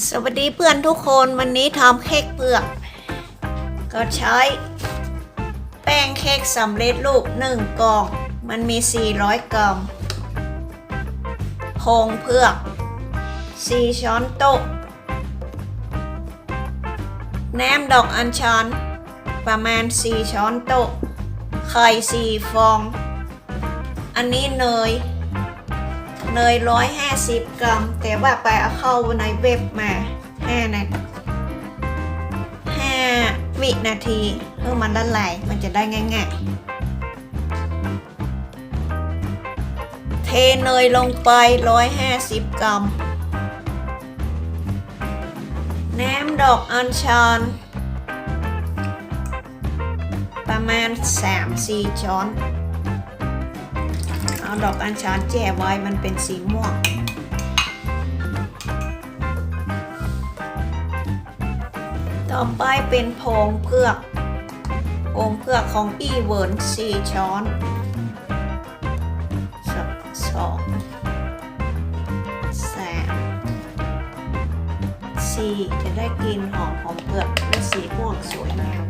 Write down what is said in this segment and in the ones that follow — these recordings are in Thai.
สวัสดีเพื่อนทุกคนวันนี้ทำเค้กเปลือก ก็ใช้ แป้งเค้กสำเร็จรูป1กล่อง มันมี 400 กรัมผงเผือก 4 ช้อนโต๊ะแหนมดอกอัญชันประมาณ 4 ช้อนโต๊ะไข่ 4 ฟอง อันนี้เนย เนยร้อยห้าสิบกรัม แต่ว่าไปเอาเข้าในเว็บมาห้านาทีห้าวินาทีเพื่อมันละลายมันจะได้ง่ายๆ เทเนยลงไปร้อยห้าสิบกรัมแหนมดอกอัญชันประมาณ 3-4 ช้อน เอาดอกอัญชันแจ่ไว้มันเป็นสีม่วง ต่อไปเป็นผงเผือกผงเผือกของอีเวิร์นสี่ช้อนสสองสามสี่จะได้กลินหอมของเผือกและสีม่วงสวยงาม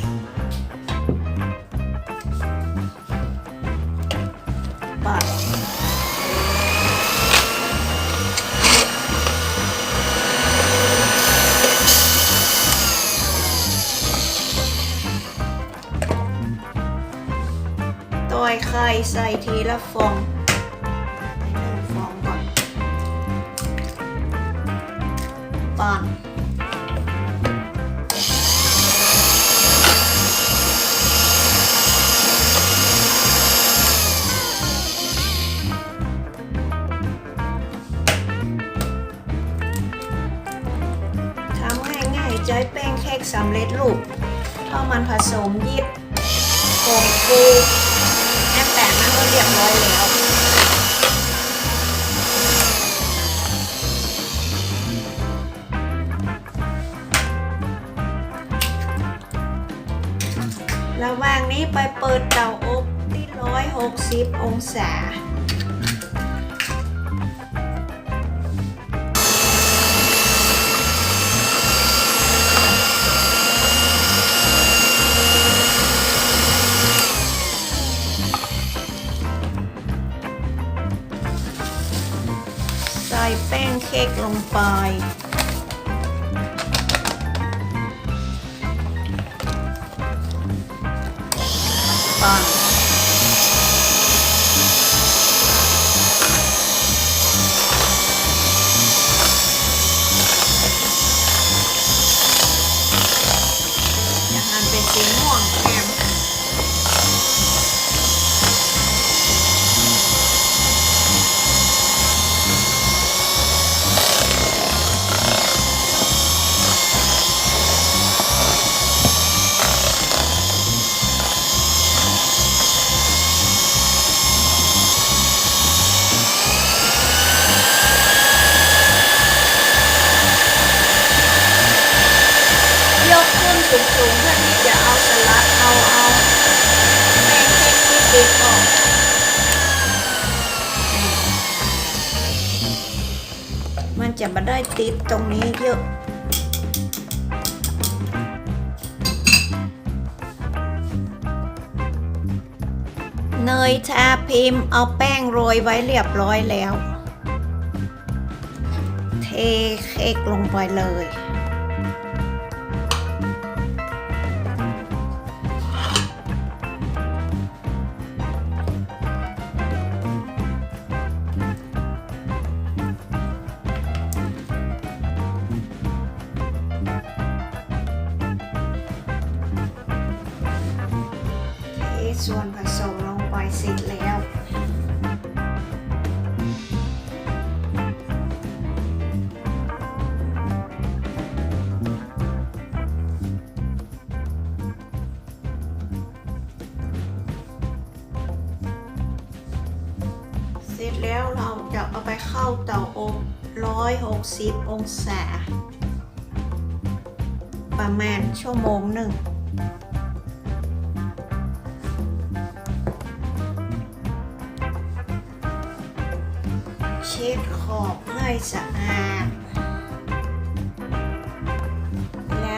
อยไข่ใส่ทีละฟองหนึ่งฟองก่อนปั่นทำง่ายๆใช้แป้งเค้กสำเร็จรูปถ้ามันผสมยิบผงฟู เรียบร้อยแล้วระหว่างนี้ไปเปิดเตาอบที่ 160 องศา ค้กลงไป ปั่น จะมาได้ติดตรงนี้เยอะเนยชาพิมพ์เอาแป้งโรยไว้เรียบร้อยแล้ว เทเค้กลงไปเลย ส่วนผสมลงไปเสร็จแล้ว เสร็จแล้วเราจะเอาไปเข้าเตาอบ 160 องศา ประมาณชั่วโมงหนึ่ง ช็ดขอบให้สะอาด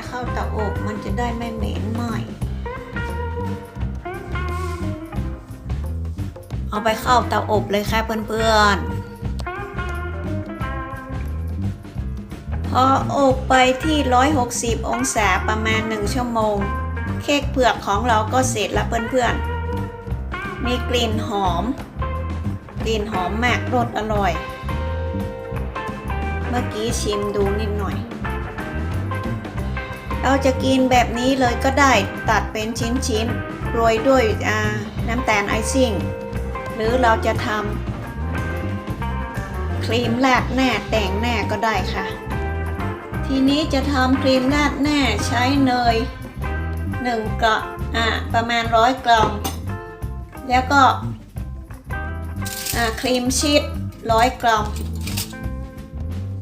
เข้าเตาอบมันจะได้ไม่เหม็นไหม้เอาไปเข้าเตาอบเลยค่ะเพื่อนๆ พออบไปที่ 160 องศาประมาณ 1 ชั่วโมง เค้กเผือกของเราก็เสร็จแล้วเพื่อนๆ มีกลิ่นหอม กลิ่นหอมมากรสอร่อย มื่อกี้ชิมดูนิดหน่อย เราจะกินแบบนี้เลยก็ได้ตัดเป็นชิ้นๆโรยด้วยน้ำตาลไอซิ่ง หรือเราจะทำครีมราดหน้าแต่งหน้าก็ได้ค่ะ ทีนี้จะทำครีมราดหน้าใช้เนย1กระอ่าประมาณร้อยกรัมแล้วก็ครีมชีสร้อยกรัม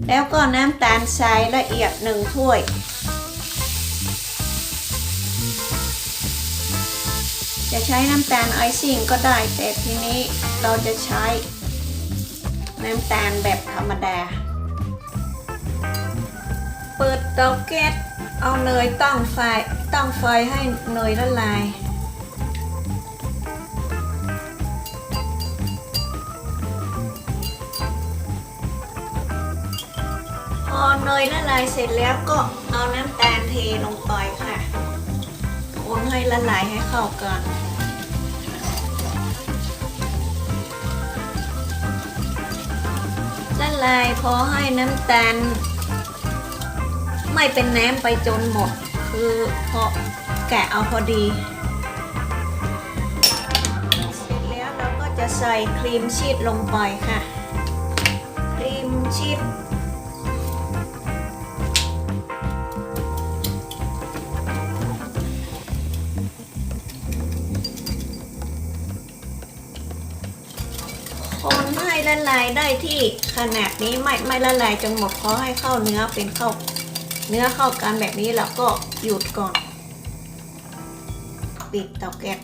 แล้วก็น้ำตาลทรายละเอียดหนึ่งถ้วย จะใช้น้ำตาลไอซิ่งก็ได้ แต่ทีนี้เราจะใช้น้ำตาลแบบธรรมดา เปิดเตาแก๊สเอาเนยตั้งไฟตั้งไฟให้เนยละลาย พอเนยละลายเสร็จแล้วก็เอาน้ำตาลเทลงไปค่ะ คนให้ละลายให้เข้ากันละลายพอให้น้ำตาล ไม่เป็นน้ำไปจนหมด คือพอแกะเอาพอดีเสร็จแล้วเราก็จะใส่ครีมชีสลงไปค่ะ ครีมชีส คนให้ละลายได้ที่ขนาดนี้ไม่ไม่ละลายจนหมดเพราะให้เข้าเนื้อเป็นเข้า เนื้อเข้ากันแบบนี้แล้วก็หยุดก่อน ปิดเตาแก๊ส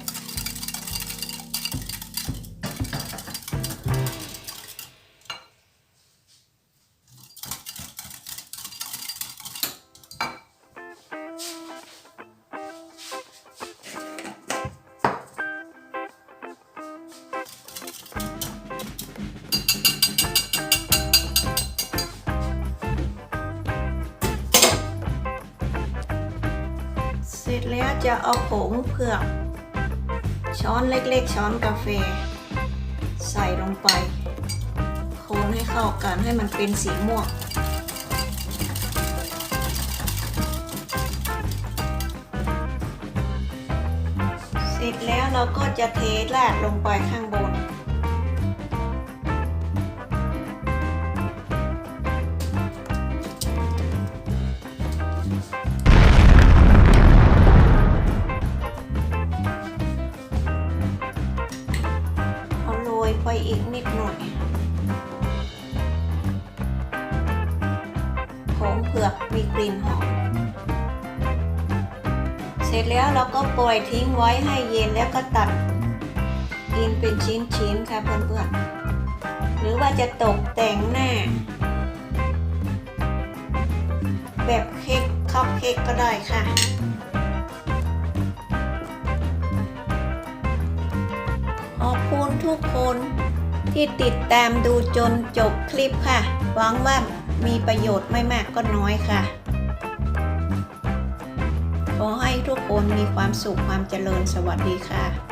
แล้วจะเอาผงเผือก ช้อนเล็กๆ ช้อนกาแฟ ใส่ลงไป คนให้เข้ากันให้มันเป็นสีม่วงเสร็จแล้วเราก็จะเทราดลงไปข้างบน เสร็จแล้วเราก็ปล่อยทิ้งไว้ให้เย็นแล้วก็ตัดกินเป็นชิ้นๆค่ะเพื่อนๆ หรือว่าจะตกแต่งหน้า แบบเค้กคัพเค้กก็ได้ค่ะขอบคุณทุกคนที่ติดตามดูจนจบคลิปค่ะ หวังว่ามีประโยชน์ไม่มากก็น้อยค่ะ ทุกคนมีความสุขความเจริญสวัสดีค่ะ